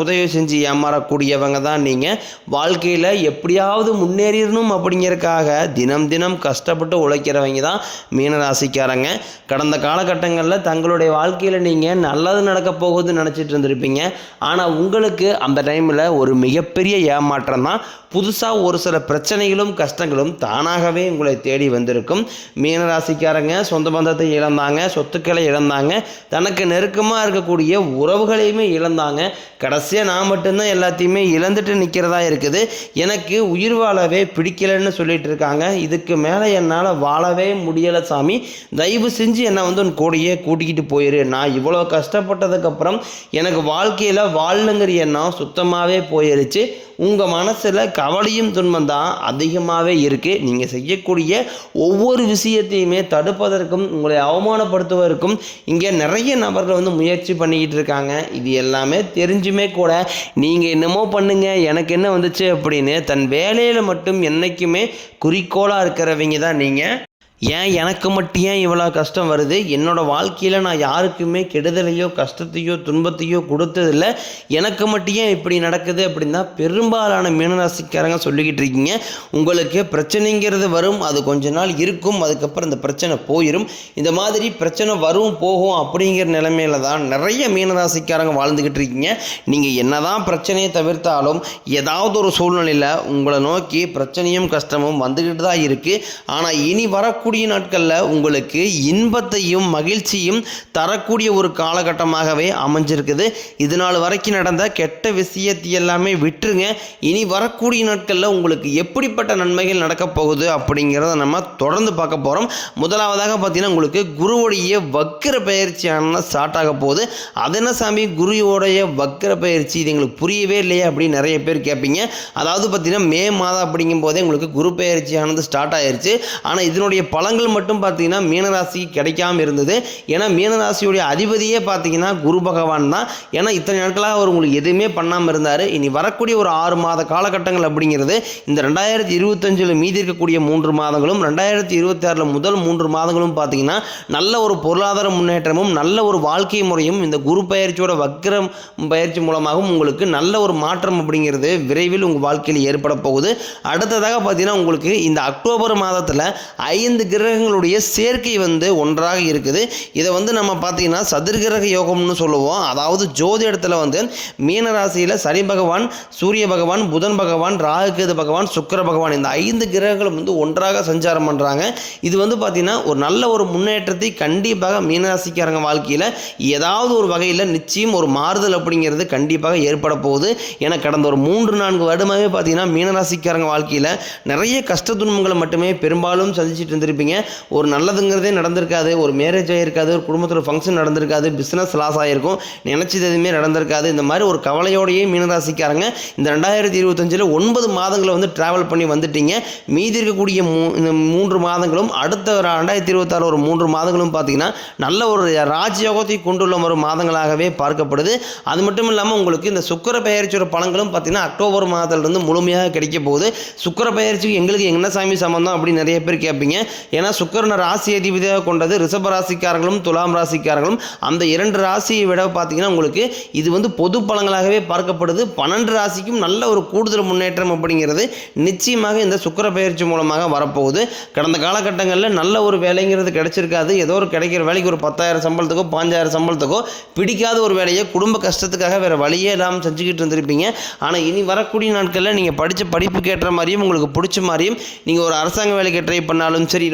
உதவி செஞ்சு ஏமாறக்கூடியவங்க தான் நீங்கள் வாழ்க்கையில் எப்படியாவது முன்னேறிடணும் அப்படிங்கிறதுக்காக தினம் தினம் கஷ்டப்பட்டு உழைக்கிறவங்க தான் மீனராசிக்காரங்க. கடந்த காலகட்டங்களில் தங்களுடைய வாழ்க்கையில் நீங்கள் நல்லது நடக்க போகுதுன்னு நினச்சிட்டு இருந்திருப்பீங்க. ஆனால் உங்களுக்கு அந்த டைமில் ஒரு மிகப்பெரிய ஏமாற்றம் தான். புதுசாக ஒரு சில பிரச்சனைகளும் கஷ்டங்களும் தானாகவே உங்களை தேடி வந்திருக்கும். மீனராசிக்காரங்க சொந்த பந்தத்தை இழந்தாங்க சொத்துக்களை இழந்தாங்க தனக்கு நெருக்கமாக இருக்கக்கூடிய உறவுகளையுமே இழந்தாங்க. கடைசியாக நான் மட்டும்தான் எல்லாத்தையுமே இழந்துட்டு நிற்கிறதா இருக்குது. எனக்கு உயிர் வாழவே பிடிக்கலைன்னு சொல்லிட்டு இருக்காங்க. இதுக்கு மேலே என்னால் வாழவே முடியலை சாமி. தயவு செஞ்சு என்னை வந்து உன் கூடையே கூட்டிக்கிட்டு போயிரு. நான் இவ்வளோ கஷ்டப்பட்டதுக்கப்புறம் எனக்கு வாழ்க்கையில் வாழணுங்கிற எண்ணம் சுத்தமாகவே போயிருச்சு. உங்கள் மனசில் கவலையும் துன்பம் தான் அதிகமாகவே இருக்குது நீங்கள் செய்யக்கூடிய ஒவ்வொரு விஷயத்தையுமே தடுப்பதற்கும் உங்களை அவமானப்படுத்துவதற்கும் இங்கே நிறைய நபர்கள் வந்து முயற்சி பண்ணிக்கிட்டு இருக்காங்க. இது எல்லாமே தெரிஞ்சுமே கூட நீங்கள் என்னமோ பண்ணுங்க எனக்கு என்ன வந்துச்சு அப்படின்னு தன் வேலையில் மட்டும் என்றைக்குமே குறிக்கோளாக இருக்கிறவங்க தான் நீங்கள் ஏன் எனக்கு மட்டும் ஏன் இவ்வளோ கஷ்டம் வருது? என்னோடய வாழ்க்கையில் நான் யாருக்குமே கெடுதலையோ கஷ்டத்தையோ துன்பத்தையோ கொடுத்ததில்ல. எனக்கு மட்டும் ஏன் இப்படி நடக்குது அப்படின்னா பெரும்பாலான மீனராசிக்காரங்க சொல்லிக்கிட்டு இருக்கீங்க. உங்களுக்கு பிரச்சனைங்கிறது வரும் அது கொஞ்ச நாள் இருக்கும் அதுக்கப்புறம் இந்த பிரச்சனை போயிடும் இந்த மாதிரி பிரச்சனை வரும் போகும் அப்படிங்கிற நிலைமையில தான் நிறைய மீனராசிக்காரங்க வாழ்ந்துக்கிட்டு இருக்கீங்க. நீங்கள் என்ன தான் பிரச்சனையை தவிர்த்தாலும் ஏதாவது ஒரு சூழ்நிலையில் உங்களை நோக்கி பிரச்சனையும் கஷ்டமும் வந்துக்கிட்டு தான் இருக்குது ஆனால் இனி வரக்கூடிய நாட்களில் உங்களுக்கு இன்பத்தையும் மகிழ்ச்சியும் தரக்கூடிய ஒரு காலகட்டமாகவே அமைஞ்சிருக்குது. இது நாள் வரைக்கும் நடந்த கெட்ட விஷயத்தை எல்லாமே விட்டுருங்க. இனி வரக்கூடிய நாட்களில் உங்களுக்கு எப்படிப்பட்ட நன்மைகள் நடக்கப் போகுது அப்படிங்கிறத நம்ம தொடர்ந்து பார்க்க போகிறோம் முதலாவதாக பார்த்தீங்கன்னா உங்களுக்கு குருவுடைய வக்கிர பயிற்சியான ஸ்டார்ட் ஆக போகுது. அது என்ன சாமி? குருவோடைய வக்கிர பயிற்சி. இது எங்களுக்கு புரியவே இல்லையே அப்படின்னு நிறைய பேர் கேட்பீங்க. அதாவது பார்த்தீங்கன்னா மே மாதம் அப்படிங்கும் போதே உங்களுக்கு குரு பயிற்சியானது ஸ்டார்ட் ஆயிடுச்சு ஆனால் இதனுடைய பழங்கள் மட்டும் பார்த்தீங்கன்னா மீனராசிக்கு கிடைக்காம இருந்தது. ஏன்னா மீனராசியுடைய அதிபதியே பார்த்தீங்கன்னா குரு பகவான் தான். ஏன்னா இத்தனை நாட்களாக அவர் உங்களுக்கு எதுவுமே பண்ணாமல் இருந்தார். இனி வரக்கூடிய ஒரு ஆறு மாத காலகட்டங்கள் அப்படிங்கிறது இந்த ரெண்டாயிரத்தி இருபத்தஞ்சில் மீதி இருக்கக்கூடிய மூன்று மாதங்களும் ரெண்டாயிரத்தி இருபத்தாறில் முதல் மூன்று மாதங்களும் பார்த்தீங்கன்னா நல்ல ஒரு பொருளாதார முன்னேற்றமும் நல்ல ஒரு வாழ்க்கை முறையும் இந்த குரு பயிற்சியோட வக்ரம் பயிற்சி மூலமாகவும் உங்களுக்கு நல்ல ஒரு மாற்றம் அப்படிங்கிறது விரைவில் உங்கள் வாழ்க்கையில் ஏற்பட போகுது. அடுத்ததாக பார்த்தீங்கன்னா உங்களுக்கு இந்த அக்டோபர் மாதத்தில் ஐந்து கிரகங்களுடைய சேர்க்கை வந்து ஒன்றாக இருக்குது. இதை வந்து நம்ம பார்த்தீங்கன்னா சதுர்கிரக யோகம்னு சொல்லுவோம். அதாவது ஜோதி இடத்துல வந்து மீனராசியில் சனி பகவான் சூரிய பகவான் புதன் பகவான் ராகுகேது பகவான் சுக்கிர பகவான் இந்த ஐந்து கிரகங்களும் வந்து ஒன்றாக சஞ்சாரம் பண்ணுறாங்க இது வந்து பார்த்திங்கன்னா ஒரு நல்ல ஒரு முன்னேற்றத்தை கண்டிப்பாக மீனராசிக்காரங்க வாழ்க்கையில் ஏதாவது ஒரு வகையில் நிச்சயம் ஒரு மாறுதல் அப்படிங்கிறது கண்டிப்பாக ஏற்பட போகுது. ஏன்னா கடந்த ஒரு மூன்று நான்கு வருடமாகவே பார்த்தீங்கன்னா மீனராசிக்காரங்க வாழ்க்கையில் நிறைய கஷ்ட துன்பங்களை மட்டுமே பெரும்பாலும் சந்திச்சுட்டு இருந்திருப்பீங்க. இருந்திருப்பீங்க ஒரு நல்லதுங்கிறதே நடந்திருக்காது. ஒரு மேரேஜ் ஆகிருக்காது ஒரு குடும்பத்தில் ஃபங்க்ஷன் நடந்திருக்காது. பிஸ்னஸ் லாஸ் ஆகிருக்கும் நினச்சது எதுவுமே நடந்திருக்காது. இந்த மாதிரி ஒரு கவலையோடையே மீனராசிக்காரங்க இந்த ரெண்டாயிரத்தி இருபத்தஞ்சில் ஒன்பது மாதங்களை வந்து ட்ராவல் பண்ணி வந்துட்டீங்க. மீதி இருக்கக்கூடிய மூ இந்த மூன்று மாதங்களும் அடுத்த ஒரு ரெண்டாயிரத்தி இருபத்தாறு ஒரு மூன்று மாதங்களும் பார்த்தீங்கன்னா நல்ல ஒரு ராஜயோகத்தை கொண்டுள்ள ஒரு மாதங்களாகவே பார்க்கப்படுது. அது மட்டும் இல்லாமல் உங்களுக்கு இந்த சுக்கர பெயர்ச்சியோட பழங்களும் பார்த்தீங்கன்னா அக்டோபர் மாதத்துலேருந்து முழுமையாக கிடைக்க போகுது. சுக்கர பெயர்ச்சிக்கு எங்களுக்கு என்ன சாமி சம்பந்தம் அப்படின்னு நிறைய பேர் கேட்பீங்க. ஏன்னா சுக்கரனை ராசி அதிபதியாக கொண்டது ரிஷப ராசிக்காரர்களும் துலாம் ராசிக்காரர்களும். அந்த இரண்டு ராசியை விட பார்த்தீங்கன்னா உங்களுக்கு இது வந்து பொது பலங்களாகவே பார்க்கப்படுது. பன்னெண்டு ராசிக்கும் நல்ல ஒரு கூடுதல் முன்னேற்றம் அப்படிங்கிறது நிச்சயமாக இந்த சுக்கர பயிற்சி மூலமாக வரப்போகுது. கடந்த காலகட்டங்களில் நல்ல ஒரு வேலைங்கிறது கிடைச்சிருக்காது. ஏதோ ஒரு கிடைக்கிற வேலைக்கு ஒரு பத்தாயிரம் சம்பளத்துக்கோ பாஞ்சாயிரம் சம்பளத்துக்கோ பிடிக்காத ஒரு வேலையை குடும்ப கஷ்டத்துக்காக வேறு வழியே இல்லாமல் செஞ்சுக்கிட்டு இருந்திருப்பீங்க. ஆனால் இனி வரக்கூடிய நாட்களில் நீங்கள் படித்த படிப்புக்கு ஏற்ற மாதிரியும் உங்களுக்கு பிடிச்ச மாதிரியும் நீங்கள் ஒரு அரசாங்க வேலைக்கு ட்ரை பண்ணாலும் சரி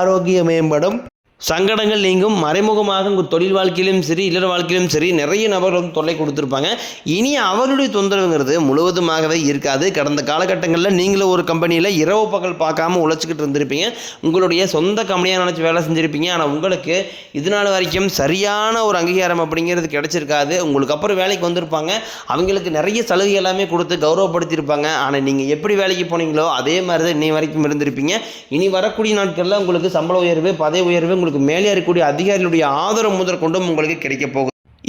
ஆரோக்கியம் மேம்படும் சங்கடங்கள் நீங்கும் மறைமுகமாக உங்கள் தொழில் வாழ்க்கையிலும் சரி இல்லற வாழ்க்கையிலும் சரி நிறைய நபர்கள் வந்து தொல்லை கொடுத்துருப்பாங்க. இனி அவருடைய தொந்தரவுங்கிறது முழுவதுமாகவே இருக்காது. கடந்த காலகட்டங்களில் நீங்களும் ஒரு கம்பெனியில் இரவு பகல் பார்க்காம உழைச்சிக்கிட்டு இருந்திருப்பீங்க. உங்களுடைய சொந்த கம்பெனியாக நினச்சி வேலை செஞ்சுருப்பீங்க. ஆனால் உங்களுக்கு இதனால் வரைக்கும் சரியான ஒரு அங்கீகாரம் அப்படிங்கிறது கிடச்சிருக்காது. உங்களுக்கு அப்புறம் வேலைக்கு வந்திருப்பாங்க. அவங்களுக்கு நிறைய சலுகை எல்லாமே கொடுத்து கௌரவப்படுத்தியிருப்பாங்க. ஆனால் நீங்கள் எப்படி வேலைக்கு போனீங்களோ அதே மாதிரி தான் இன்னை வரைக்கும் இருந்திருப்பீங்க. இனி வரக்கூடிய நாட்களில் உங்களுக்கு சம்பள உயர்வு பதவி உயர்வு உங்களுக்கு மேலே இருக்கக்கூடிய அதிகாரிகளுடைய ஆதரவு முதற்கொண்டும் உங்களுக்கு கிடைக்கப் போகுது.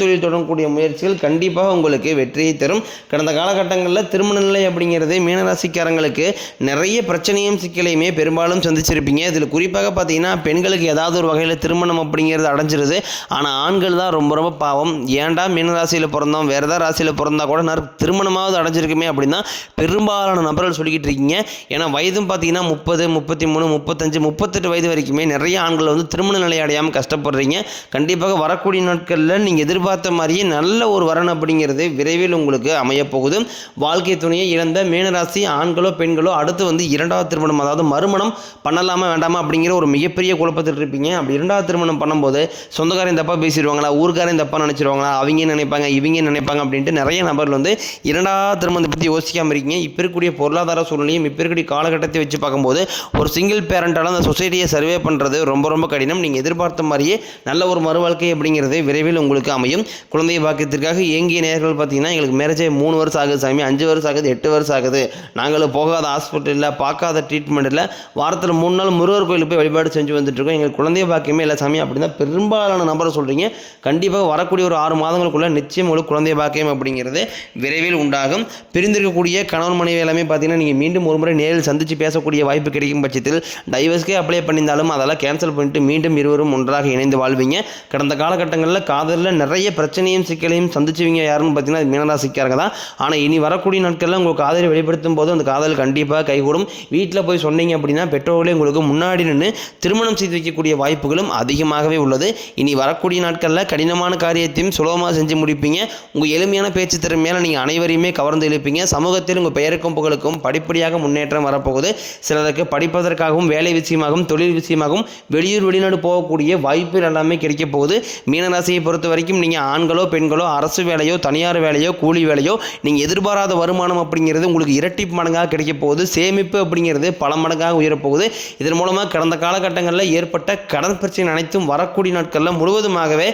தொழில் தொடங்கக்கூடிய முயற்சிகள் கண்டிப்பாக உங்களுக்கு வெற்றியை தரும். கடந்த காலகட்டங்களில் திருமண நிலை அப்படிங்கிறது மீனராசிக்காரங்களுக்கு நிறைய பிரச்சனையும் சிக்கலையுமே பெரும்பாலும் சந்திச்சிருப்பீங்க. இதில் குறிப்பாக பார்த்தீங்கன்னா பெண்களுக்கு ஏதாவது ஒரு வகையில் திருமணம் அப்படிங்கிறது அடைஞ்சிருது. ஆனால் ஆண்கள் தான் ரொம்ப ரொம்ப பாவம். ஏன்டா மீனராசியில் பிறந்தோம்? வேறு ஏதாவது ராசியில் பிறந்தா கூட நான் திருமணமாவது அடைஞ்சிருக்குமே அப்படின்னா பெரும்பாலான நபர்கள் சொல்லிக்கிட்டு இருக்கீங்க. ஏன்னா வயதும் பார்த்தீங்கன்னா முப்பது முப்பத்தி மூணு முப்பத்தஞ்சு முப்பத்தெட்டு வயது வரைக்குமே நிறைய ஆண்கள் வந்து திருமண நிலை அடையாமல் கஷ்டப்படுறீங்க. கண்டிப்பாக வரக்கூடிய நாட்களில் நீங்கள் எதிர்பார்த்த மாதிரியே நல்ல ஒரு வரன் அப்படிங்கிறது விரைவில் உங்களுக்கு அமையப்போகுது வாழ்க்கை துணையை இழந்த மீனராசி ஆண்களோ பெண்களோ அடுத்து வந்து இரண்டாவது திருமணம் அதாவது மறுமணம் பண்ணலாமா வேண்டாமா அப்படிங்கிற ஒரு மிகப்பெரிய குழப்பத்தில் இருப்பீங்க. அப்படி இரண்டாவது திருமணம் பண்ணும்போது சொந்தக்காரன் தப்பாக பேசிடுவாங்களா ஊர்க்காரன் தப்பாக நினச்சிருவாங்களா அவங்க நினைப்பாங்க இவங்க நினைப்பாங்க அப்படின்ட்டு நிறைய நபர்கள் வந்து இரண்டாவது திருமணத்தை பற்றி யோசிக்காமல் இருக்கீங்க. இப்போ இருக்கக்கூடிய பொருளாதார சூழ்நிலையும் இப்போ இருக்கக்கூடிய காலகட்டத்தை வச்சு பார்க்கும்போது ஒரு சிங்கிள் பேரண்டால் அந்த சொசைட்டியை சர்வே பண்ணுறது ரொம்ப ரொம்ப கடினம். நீங்கள் எதிர்பார்த்த மாதிரியே நல்ல ஒரு மறுவாழ்க்கை அப்படிங்கிறது விரைவில் உங்களுக்கு அமையும். குழந்தை பாக்கியத்திற்காக ஏங்கிய நேர்கள் பார்த்தீங்கன்னா எங்களுக்கு மேரேஜே மூணு வருஷம் ஆகுது சாமி அஞ்சு வருஷம் ஆகுது எட்டு வருஷம் ஆகுது. நாங்களும் போகாத ஹாஸ்பிட்டலில் பார்க்காத ட்ரீட்மெண்ட் இல்லை. வாரத்தில் மூணு நாள் முருகர் கோயிலுக்கு போய் வழிபாடு செஞ்சு வந்துட்டுருக்கோம் எங்களுக்கு குழந்தை பாக்கியமே இல்லை சாமி அப்படின்னா பெரும்பாலான நபரை சொல்கிறீங்க கண்டிப்பாக வரக்கூடிய ஒரு ஆறு மாதங்களுக்குள்ள நிச்சயம் உங்களுக்கு குழந்தை பாக்கியம் அப்படிங்கிறது விரைவில் உண்டாகும். பிரிந்திருக்கக்கூடிய கணவன் மனைவி எல்லாமே பார்த்தீங்கன்னா நீங்கள் மீண்டும் ஒரு முறை நேரில் சந்தித்து பேசக்கூடிய வாய்ப்பு கிடைக்கும் பட்சத்தில் டைவர்ஸ்க்கே அப்ளை பண்ணியிருந்தாலும் அதெல்லாம் கேன்சல் பண்ணிட்டு மீண்டும் இருவரும் ஒன்றாக இணைந்து வாழ்வீங்க. கடந்த காலகட்டங்களில் காதலில் நிறைய நிறைய பிரச்சனையும் சிக்கலையும் சந்திச்சுவீங்க யாருன்னு பார்த்தீங்கன்னா அது மீனராசிக்காரங்க தான். ஆனால் இனி வரக்கூடிய நாட்களில் உங்கள் காதலை வெளிப்படுத்தும் போது அந்த காதல் கண்டிப்பாக கைகூடும். வீட்டில் போய் சொன்னீங்க அப்படின்னா பெற்றோர்களே உங்களுக்கு முன்னாடி நின்று திருமணம் செய்து வைக்கக்கூடிய வாய்ப்புகளும் அதிகமாகவே உள்ளது. இனி வரக்கூடிய நாட்களில் கடினமான காரியத்தையும் சுலபமாக செஞ்சு முடிப்பீங்க. உங்கள் எளிமையான பேச்சு திறமையால் நீங்கள் அனைவரையுமே கவர்ந்து இழுப்பீங்க. சமூகத்தில் உங்கள் பெயருக்கும் புகழுக்கும் படிப்படியாக முன்னேற்றம் வரப்போகுது. சிலருக்கு படிப்பதற்காகவும் வேலை விஷயமாகவும் தொழில் விஷயமாகவும் வெளியூர் வெளிநாடு போகக்கூடிய வாய்ப்புகள் எல்லாமே கிடைக்க போகுது. மீனராசியை பொறுத்த வரைக்கும் நீங்கள் ஆண்களோ பெண்களோ அரசு வேலையோ தனியார் வேலையோ கூலி வேலையோ நீங்கள் எதிர்பாராத வருமானம் அப்படிங்கிறது உங்களுக்கு இரட்டி மடங்காக கிடைக்க போகுது. சேமிப்பு அப்படிங்கிறது பல மடங்காக உயரப்போகுது. இதன் மூலமாக கடந்த காலகட்டங்களில் ஏற்பட்ட கடன் பிரச்சனை அனைத்தும் வரக்கூடிய நாட்களில் முழுவதுமாகவே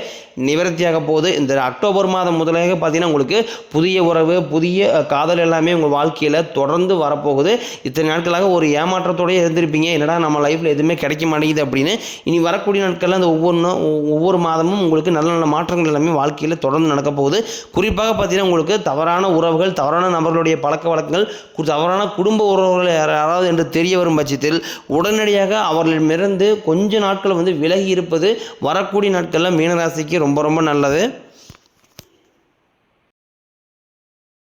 நிவர்த்தியாக போகுது. இந்த அக்டோபர் மாதம் முதலாக பார்த்தீங்கன்னா உங்களுக்கு புதிய உறவு புதிய காதல் எல்லாமே உங்கள் வாழ்க்கையில் தொடர்ந்து வரப்போகுது. இத்தனை நாட்களாக ஒரு ஏமாற்றத்தோடய இருந்திருப்பீங்க. என்னடா நம்ம லைஃப்பில் எதுவுமே கிடைக்க மாட்டேங்குது அப்படின்னு. இனி வரக்கூடிய நாட்களில் அந்த ஒவ்வொன்றும் ஒவ்வொரு மாதமும் உங்களுக்கு நல்ல நல்ல மாற்றங்கள் எல்லாமே வாழ்க்கையில் தொடர்ந்து நடக்க போகுது. குறிப்பாக பார்த்தீங்கன்னா உங்களுக்கு தவறான உறவுகள் தவறான நபர்களுடைய பழக்க வழக்கங்கள் தவறான குடும்ப உறவுகள் யாராவது என்று தெரிய வரும் பட்சத்தில் உடனடியாக அவர்களிடமிருந்து கொஞ்ச நாட்கள் வந்து விலகி இருப்பது வரக்கூடிய நாட்களில் மீனராசிக்கு ரொம்ப ரொம்ப நல்லது.